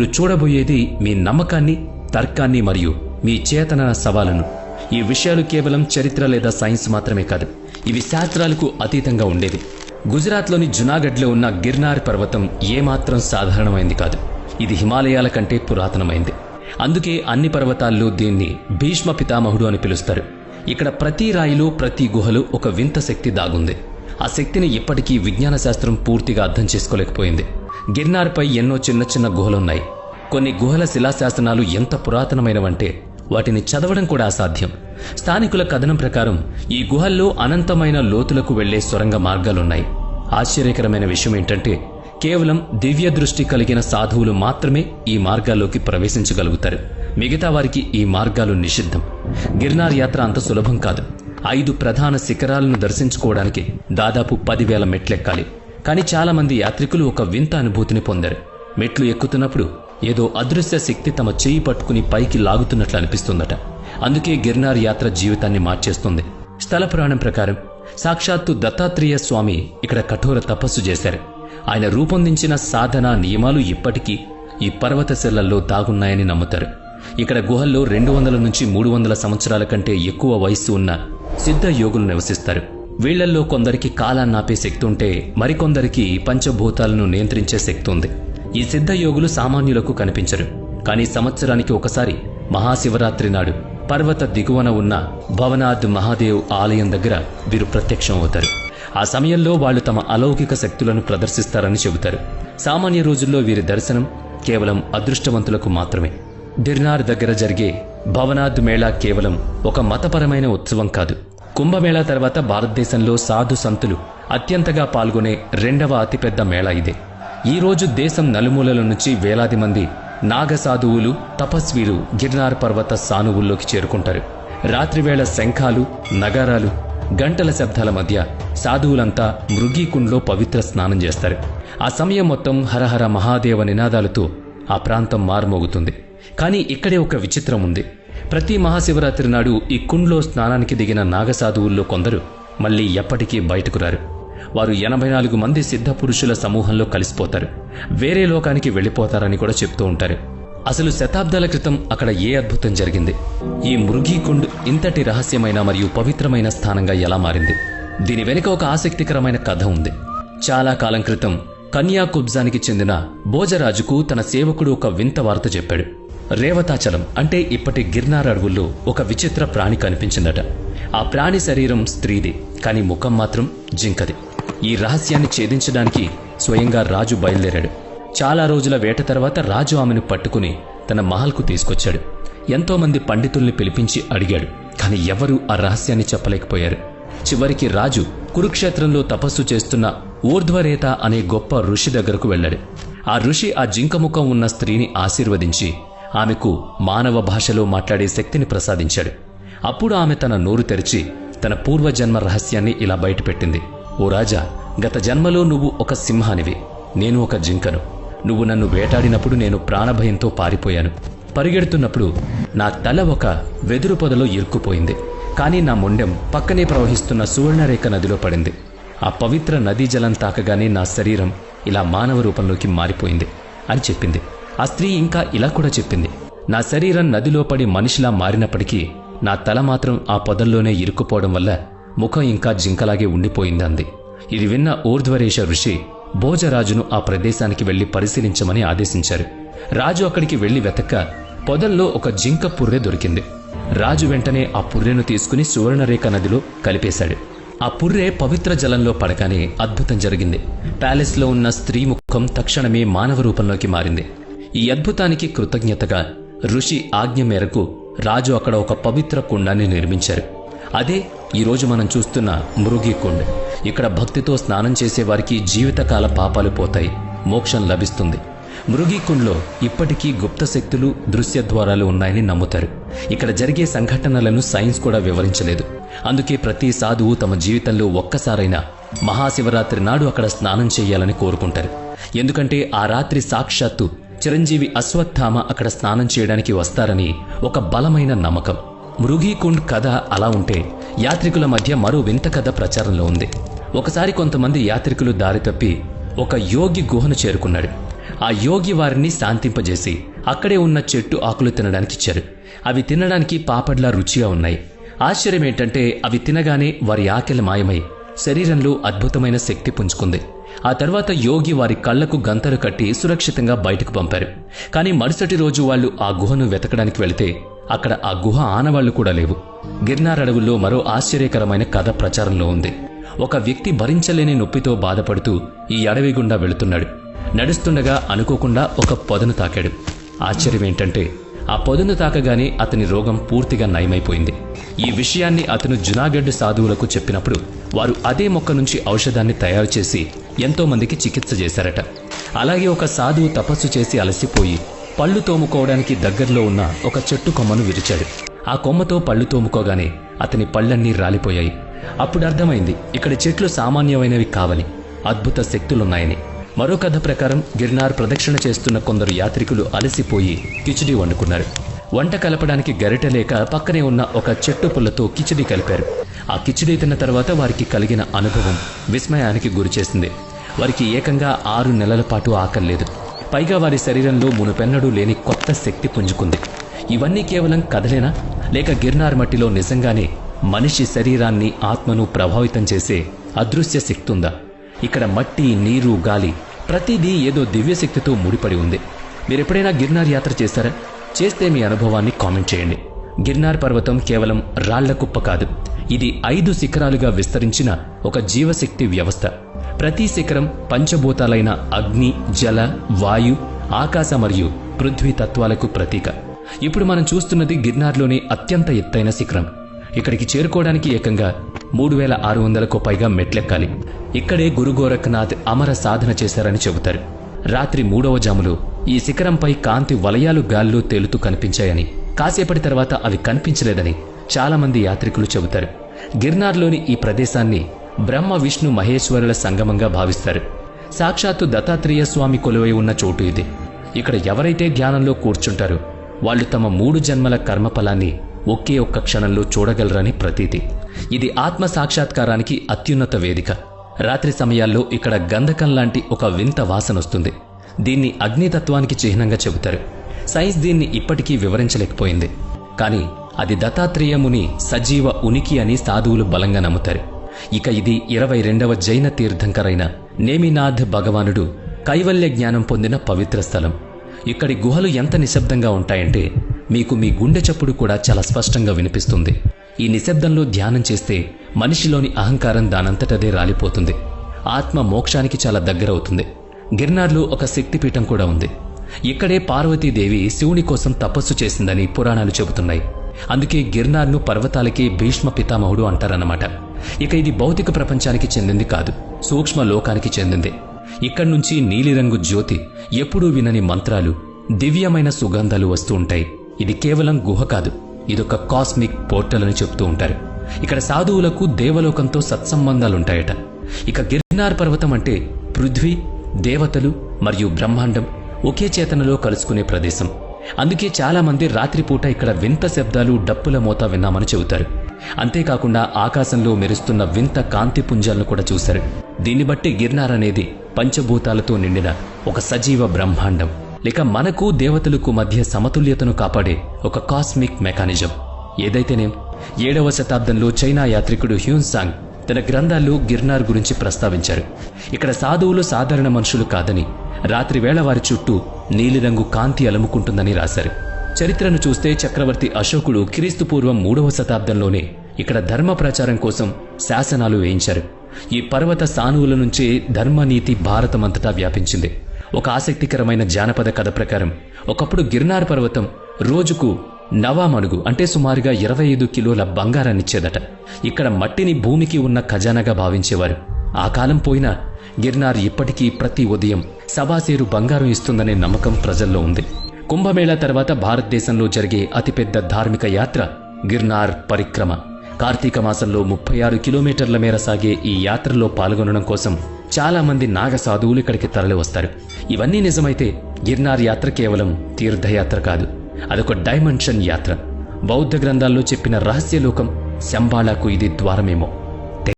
మీరు చూడబోయేది మీ నమ్మకాన్ని తర్కాన్ని మరియు మీ చేతన సవాలును. ఈ విషయాలు కేవలం చరిత్ర లేదా సైన్స్ మాత్రమే కాదు ఇవి శాస్త్రాలకు అతీతంగా ఉండేవి. గుజరాత్లోని జునాగఢ్లో ఉన్న గిర్నార్ పర్వతం ఏమాత్రం సాధారణమైంది కాదు. ఇది హిమాలయాల కంటే పురాతనమైంది. అందుకే అన్ని పర్వతాల్లో దీన్ని భీష్మ పితామహుడు అని పిలుస్తారు. ఇక్కడ ప్రతి రాయిలో ప్రతి గుహలో ఒక వింత శక్తి దాగుంది. ఆ శక్తిని ఇప్పటికీ విజ్ఞాన శాస్త్రం పూర్తిగా అర్థం చేసుకోలేకపోయింది. గిర్నార్పై ఎన్నో చిన్న చిన్న గుహలున్నాయి. కొన్ని గుహల శిలాశాసనాలు ఎంత పురాతనమైనవంటే వాటిని చదవడం కూడా అసాధ్యం. స్థానికుల కథనం ప్రకారం ఈ గుహల్లో అనంతమైన లోతులకు వెళ్ళే సొరంగ మార్గాలున్నాయి. ఆశ్చర్యకరమైన విషయం ఏంటంటే కేవలం దివ్య దృష్టి కలిగిన సాధువులు మాత్రమే ఈ మార్గాల్లోకి ప్రవేశించగలుగుతారు. మిగతా వారికి ఈ మార్గాలు నిషిద్ధం. గిర్నార్ యాత్ర అంత సులభం కాదు. ఐదు ప్రధాన శిఖరాలను దర్శించుకోవడానికి దాదాపు పదివేల మెట్లెక్కాలి. కానీ చాలా మంది యాత్రికులు ఒక వింత అనుభూతిని పొందారు. మెట్లు ఎక్కుతున్నప్పుడు ఏదో అదృశ్య శక్తి తమ చేయి పట్టుకుని పైకి లాగుతున్నట్లు అనిపిస్తుందట. అందుకే గిర్నార్ యాత్ర జీవితాన్ని మార్చేస్తుంది. స్థల పురాణం ప్రకారం సాక్షాత్తు దత్తాత్రేయ స్వామి ఇక్కడ కఠోర తపస్సు చేశారు. ఆయన రూపొందించిన సాధన నియమాలు ఇప్పటికీ ఈ పర్వత శిలల్లో దాగున్నాయని నమ్ముతారు. ఇక్కడ గుహల్లో రెండు వందల నుంచి మూడు వందల సంవత్సరాల కంటే ఎక్కువ వయస్సు ఉన్న సిద్ధ యోగులు నివసిస్తారు. వీళ్ళల్లో కొందరికి కాలాన్ని ఆపే శక్తి ఉంటే మరికొందరికి పంచభూతాలను నియంత్రించే శక్తి ఉంది. ఈ సిద్ధ యోగులు సామాన్యులకు కనిపించరు. కానీ సంవత్సరానికి ఒకసారి మహాశివరాత్రి నాడు పర్వత దిగువన ఉన్న భవనాథ్ మహాదేవ్ ఆలయం దగ్గర వీరు ప్రత్యక్షం అవుతారు. ఆ సమయంలో వాళ్ళు తమ అలౌకిక శక్తులను ప్రదర్శిస్తారని చెబుతారు. సామాన్య రోజుల్లో వీరి దర్శనం కేవలం అదృష్టవంతులకు మాత్రమే. గిర్నార్ దగ్గర జరిగే భవనాథ్ మేళా కేవలం ఒక మతపరమైన ఉత్సవం కాదు. కుంభమేళా తర్వాత భారతదేశంలో సాధు సంతులు అత్యంతగా పాల్గొనే రెండవ అతిపెద్ద మేళా ఇదే. ఈరోజు దేశం నలుమూలల నుంచి వేలాది మంది నాగ సాధువులు తపస్వీలు గిర్నార్ పర్వత సానువుల్లోకి చేరుకుంటారు. రాత్రివేళ శంఖాలు నగారాలు గంటల శబ్దాల మధ్య సాధువులంతా మృగీకుండ్లో పవిత్ర స్నానం చేస్తారు. ఆ సమయం మొత్తం హరహర మహాదేవ నినాదాలతో ఆ ప్రాంతం మారుమోగుతుంది. కానీ ఇక్కడే ఒక విచిత్రం ఉంది. ప్రతి మహాశివరాత్రి నాడు ఈ కుండ్లో స్నానానికి దిగిన నాగసాధువుల్లో కొందరు మళ్ళీ ఎప్పటికీ బయటకు రారు. వారు ఎనభై నాలుగు మంది సిద్ధ పురుషుల సమూహంలో కలిసిపోతారు. వేరే లోకానికి వెళ్ళిపోతారని కూడా చెప్తూ ఉంటారు. అసలు శతాబ్దాల క్రితం అక్కడ ఏ అద్భుతం జరిగింది? ఈ మృగీకుండ్ ఇంతటి రహస్యమైన మరియు పవిత్రమైన స్థానంగా ఎలా మారింది? దీని వెనుక ఒక ఆసక్తికరమైన కథ ఉంది. చాలా కాలం క్రితం కన్యాకుబ్జానికి చెందిన భోజరాజుకు తన సేవకుడు ఒక వింత వార్త చెప్పాడు. రేవతాచలం అంటే ఇప్పటి గిర్నార్ అడవుల్లో ఒక విచిత్ర ప్రాణి కనిపించిందట. ఆ ప్రాణి శరీరం స్త్రీది కానీ ముఖం మాత్రం జింకది. ఈ రహస్యాన్ని ఛేదించడానికి స్వయంగా రాజు బయలుదేరాడు. చాలా రోజుల వేట తర్వాత రాజు ఆమెను పట్టుకుని తన మహల్కు తీసుకొచ్చాడు. ఎంతోమంది పండితుల్ని పిలిపించి అడిగాడు కానీ ఎవరూ ఆ రహస్యాన్ని చెప్పలేకపోయారు. చివరికి రాజు కురుక్షేత్రంలో తపస్సు చేస్తున్న ఊర్ధ్వరేత అనే గొప్ప ఋషి దగ్గరకు వెళ్ళాడు. ఆ ఋషి ఆ జింక ముఖం ఉన్న స్త్రీని ఆశీర్వదించి ఆమెకు మానవ భాషలో మాట్లాడే శక్తిని ప్రసాదించాడు. అప్పుడు ఆమె తన నోరు తెరిచి తన పూర్వజన్మ రహస్యాన్ని ఇలా బయటపెట్టింది. ఓ రాజా గత జన్మలో నువ్వు ఒక సింహానివి. నేను ఒక జింకను. నువ్వు నన్ను వేటాడినప్పుడు నేను ప్రాణభయంతో పారిపోయాను. పరిగెడుతున్నప్పుడు నా తల ఒక వెదురు పొదలో ఇరుక్కుపోయింది. కానీ నా మొండెం పక్కనే ప్రవహిస్తున్న సువర్ణరేఖ నదిలో పడింది. ఆ పవిత్ర నదీ జలం తాకగానే నా శరీరం ఇలా మానవ రూపంలోకి మారిపోయింది అని చెప్పింది. ఆ స్త్రీ ఇంకా ఇలా కూడా చెప్పింది నా శరీరం నదిలో పడి మనిషిలా మారినప్పటికీ నా తల మాత్రం ఆ పొదల్లోనే ఇరుక్కుపోవడం వల్ల ముఖం ఇంకా జింకలాగే ఉండిపోయిందంది ఇది విన్న ఊర్ధ్వరేష ఋషి భోజరాజును ఆ ప్రదేశానికి వెళ్ళి పరిశీలించమని ఆదేశించారు. రాజు అక్కడికి వెళ్ళి వెతక్క పొదల్లో ఒక జింక పుర్రె దొరికింది. రాజు వెంటనే ఆ పుర్రెను తీసుకుని సువర్ణరేఖ నదిలో కలిపేశాడు. ఆ పుర్రె పవిత్ర జలంలో పడగానే అద్భుతం జరిగింది. ప్యాలెస్లో ఉన్న స్త్రీ ముఖం తక్షణమే మానవ రూపంలోకి మారింది. ఈ అద్భుతానికి కృతజ్ఞతగా ఋషి ఆజ్ఞ మేరకు రాజు అక్కడ ఒక పవిత్ర కుండాన్ని నిర్మించారు. అదే ఈరోజు మనం చూస్తున్న మృగి కుండ్. ఇక్కడ భక్తితో స్నానం చేసే వారికి జీవితకాల పాపాలు పోతాయి. మోక్షం లభిస్తుంది. మృగీకుండ్లో ఇప్పటికీ గుప్త శక్తులు దృశ్య ద్వారాలు ఉన్నాయని నమ్ముతారు. ఇక్కడ జరిగే సంఘటనలను సైన్స్ కూడా వివరించలేదు. అందుకే ప్రతి సాధువు తమ జీవితంలో ఒక్కసారైనా మహాశివరాత్రి నాడు అక్కడ స్నానం చేయాలని కోరుకుంటారు. ఎందుకంటే ఆ రాత్రి సాక్షాత్తు చిరంజీవి అశ్వత్థామ అక్కడ స్నానం చేయడానికి వస్తారని ఒక బలమైన నమ్మకం. మృగీకుండ్ కథ అలా ఉంటే యాత్రికుల మధ్య మరో వింత కథ ప్రచారంలో ఉంది. ఒకసారి కొంతమంది యాత్రికులు దారి తప్పి ఒక యోగి గుహను చేరుకున్నాడు. ఆ యోగి వారిని శాంతింపజేసి అక్కడే ఉన్న చెట్టు ఆకులు తినడానికి ఇచ్చారు. అవి తినడానికి పాపడ్లా రుచిగా ఉన్నాయి. ఆశ్చర్యం ఏంటంటే అవి తినగానే వారి ఆకలి మాయమై శరీరంలో అద్భుతమైన శక్తి పుంజుకుంది. ఆ తర్వాత యోగి వారి కళ్ళకు గంతలు కట్టి సురక్షితంగా బయటకు పంపారు. కానీ మరుసటి రోజు వాళ్ళు ఆ గుహను వెతకడానికి వెళితే అక్కడ ఆ గుహ ఆనవాళ్ళు కూడా లేవు. గిర్నార్ అడవుల్లో మరో ఆశ్చర్యకరమైన కథ ప్రచారంలో ఉంది. ఒక వ్యక్తి భరించలేని నొప్పితో బాధపడుతూ ఈ అడవి గుండా వెళుతున్నాడు. నడుస్తుండగా అనుకోకుండా ఒక పొదను తాకాడు. ఆశ్చర్యం ఏంటంటే ఆ పొదను తాకగానే అతని రోగం పూర్తిగా నయమైపోయింది. ఈ విషయాన్ని అతను జునాగఢ్ సాధువులకు చెప్పినప్పుడు వారు అదే మొక్క నుంచి ఔషధాన్ని తయారు చేసి ఎంతోమందికి చికిత్స చేశారట. అలాగే ఒక సాధువు తపస్సు చేసి అలసిపోయి పళ్ళు తోముకోవడానికి దగ్గరలో ఉన్న ఒక చెట్టు కొమ్మను విరిచాడు. ఆ కొమ్మతో పళ్ళు తోముకోగానే అతని పళ్ళన్నీ రాలిపోయాయి. అప్పుడు అర్థమైంది ఇక్కడ చెట్లు సామాన్యమైనవి కావని అద్భుత శక్తులున్నాయని. మరో కథ ప్రకారం గిర్నార్ ప్రదక్షిణ చేస్తున్న కొందరు యాత్రికులు అలసిపోయి కిచిడి వండుకున్నారు. వంట కలపడానికి గరిట లేక పక్కనే ఉన్న ఒక చెట్టు పుల్లతో కిచిడి కలిపారు. ఆ కిచిడి తిన్న తర్వాత వారికి కలిగిన అనుభవం విస్మయానికి గురిచేసింది వారికి ఏకంగా ఆరు నెలల పాటు ఆకలేదు పైగా వారి శరీరంలో మునుపెన్నడూ లేని కొత్త శక్తి పుంజుకుంది. ఇవన్నీ కేవలం కథలేనా? లేక గిర్నార్ మట్టిలో నిజంగానే మనిషి శరీరాన్ని ఆత్మను ప్రభావితం చేసే అదృశ్య శక్తి ఉందా ఇక్కడ మట్టి నీరు గాలి ప్రతిదీ ఏదో దివ్యశక్తితో ముడిపడి ఉంది. మీరెప్పుడైనా గిర్నార్ యాత్ర చేశారా? చేస్తే మీ అనుభవాన్ని కామెంట్ చేయండి. గిర్నార్ పర్వతం కేవలం రాళ్ళ కుప్ప కాదు. ఇది ఐదు శిఖరాలుగా విస్తరించిన ఒక జీవశక్తి వ్యవస్థ. ప్రతి శిఖరం పంచభూతాలైన అగ్ని జల వాయు ఆకాశ మరియు పృథ్వీ తత్వాలకు ప్రతీక. ఇప్పుడు మనం చూస్తున్నది గిర్నార్లోని అత్యంత ఎత్తైన శిఖరం. ఇక్కడికి చేరుకోవడానికి ఏకంగా మూడు వేల ఆరు వందలకు పైగా మెట్లెక్కాలి. ఇక్కడే గురు గోరఖనాథ్ అమర సాధన చేశారని చెబుతారు. రాత్రి మూడవ జాములో ఈ శిఖరంపై కాంతి వలయాలు గాల్లో తేలుతూ కనిపించాయని కాసేపటి తర్వాత అవి కనిపించలేదని చాలామంది యాత్రికులు చెబుతారు. గిర్నార్లోని ఈ ప్రదేశాన్ని బ్రహ్మ విష్ణు మహేశ్వరుల సంగమంగా భావిస్తారు. సాక్షాత్తు దత్తాత్రేయ స్వామి కొలువై ఉన్న చోటు ఇది. ఇక్కడ ఎవరైతే ధ్యానంలో కూర్చుంటారో వాళ్ళు తమ మూడు జన్మల కర్మఫలాన్ని ఒకే ఒక్క క్షణంలో చూడగలరని ప్రతీతి. ఇది ఆత్మ సాక్షాత్కారానికి అత్యున్నత వేదిక. రాత్రి సమయాల్లో ఇక్కడ గంధకం లాంటి ఒక వింత వాసన వస్తుంది దీన్ని అగ్నితత్వానికి చిహ్నంగా చెబుతారు. సైన్స్ దీన్ని ఇప్పటికీ వివరించలేకపోయింది. కానీ అది దత్తాత్రేయముని సజీవ ఉనికి అని సాధువులు బలంగా నమ్ముతారు. ఇక ఇది ఇరవై రెండవ జైన తీర్థంకరైన నేమినాథ్ భగవానుడు కైవల్య జ్ఞానం పొందిన పవిత్ర స్థలం. ఇక్కడి గుహలు ఎంత నిశ్శబ్దంగా ఉంటాయంటే మీకు మీ గుండె చప్పుడు కూడా చాలా స్పష్టంగా వినిపిస్తుంది. ఈ నిశ్శబ్దంలో ధ్యానం చేస్తే మనిషిలోని అహంకారం దానంతటదే రాలిపోతుంది. ఆత్మ మోక్షానికి చాలా దగ్గరవుతుంది. గిర్నార్లో ఒక శక్తిపీఠం కూడా ఉంది. ఇక్కడే పార్వతీదేవి శివుని కోసం తపస్సు చేసిందని పురాణాలు చెబుతున్నాయి. అందుకే గిర్నార్ను పర్వతాలకి భీష్మ పితామహుడు అంటారన్నమాట. ఇక ఇది భౌతిక ప్రపంచానికి చెందింది కాదు సూక్ష్మ లోకానికి చెందింది. ఇక్కడి నుంచి నీలిరంగు జ్యోతి ఎప్పుడూ వినని మంత్రాలు దివ్యమైన సుగంధాలు వస్తూ ఉంటాయి. ఇది కేవలం గుహ కాదు ఇదొక కాస్మిక్ పోర్టల్ అని చెప్తూ ఉంటారు. ఇక్కడ సాధువులకు దేవలోకంతో సత్సంబంధాలుంటాయట ఇక గిర్నార్ పర్వతం అంటే పృథ్వీ దేవతలు మరియు బ్రహ్మాండం. ఒకే చేతనలో కలుసుకునే ప్రదేశం. అందుకే చాలామంది రాత్రిపూట ఇక్కడ వింత శబ్దాలు డప్పుల మోత విన్నామని చెబుతారు. అంతేకాకుండా ఆకాశంలో మెరుస్తున్న వింత కాంతి పుంజాలను కూడా చూశారు. దీన్ని బట్టి గిర్నార్ అనేది పంచభూతాలతో నిండిన ఒక సజీవ బ్రహ్మాండం. లేక మనకు దేవతలకు మధ్య సమతుల్యతను కాపాడే ఒక కాస్మిక్ మెకానిజం. ఏదైతేనేం ఏడవ శతాబ్దంలో చైనా యాత్రికుడు హ్యూన్ సాంగ్ తన గ్రంథాల్లో గిర్నార్ గురించి ప్రస్తావించారు. ఇక్కడ సాధువులు సాధారణ మనుషులు కాదని రాత్రి వేళ వారి చుట్టూ నీలిరంగు కాంతి అలుముకుంటుందని రాశారు. చరిత్రను చూస్తే చక్రవర్తి అశోకుడు క్రీస్తు పూర్వం మూడవ శతాబ్దంలోనే ఇక్కడ ధర్మ ప్రచారం కోసం శాసనాలు వేయించారు. ఈ పర్వత సానువుల నుంచే ధర్మనీతి భారతమంతటా వ్యాపించింది. ఒక ఆసక్తికరమైన జానపద కథ ప్రకారం ఒకప్పుడు గిర్నార్ పర్వతం రోజుకు నవామణుగు అంటే సుమారుగా ఇరవై ఐదు కిలోల బంగారాన్నిచ్చేదట. ఇక్కడ మట్టిని భూమికి ఉన్న ఖజానాగా భావించేవారు. ఆ కాలం పోయినా గిర్నార్ ఇప్పటికీ ప్రతి ఉదయం సవాసేరు బంగారం ఇస్తుందనే నమ్మకం ప్రజల్లో ఉంది. కుంభమేళా తర్వాత భారతదేశంలో జరిగే అతిపెద్ద ధార్మిక యాత్ర గిర్నార్ పరిక్రమ. కార్తీక మాసంలో ముప్పై ఆరు కిలోమీటర్ల మేర సాగే ఈ యాత్రలో పాల్గొనడం కోసం చాలామంది నాగ సాధువులు ఇక్కడికి తరలి వస్తారు ఇవన్నీ నిజమైతే గిర్నార్ యాత్ర కేవలం తీర్థయాత్ర కాదు. అదొక డైమెన్షన్ యాత్ర. బౌద్ధ గ్రంథాల్లో చెప్పిన రహస్యలోకం శంబాళకు ఇది ద్వారమేమో.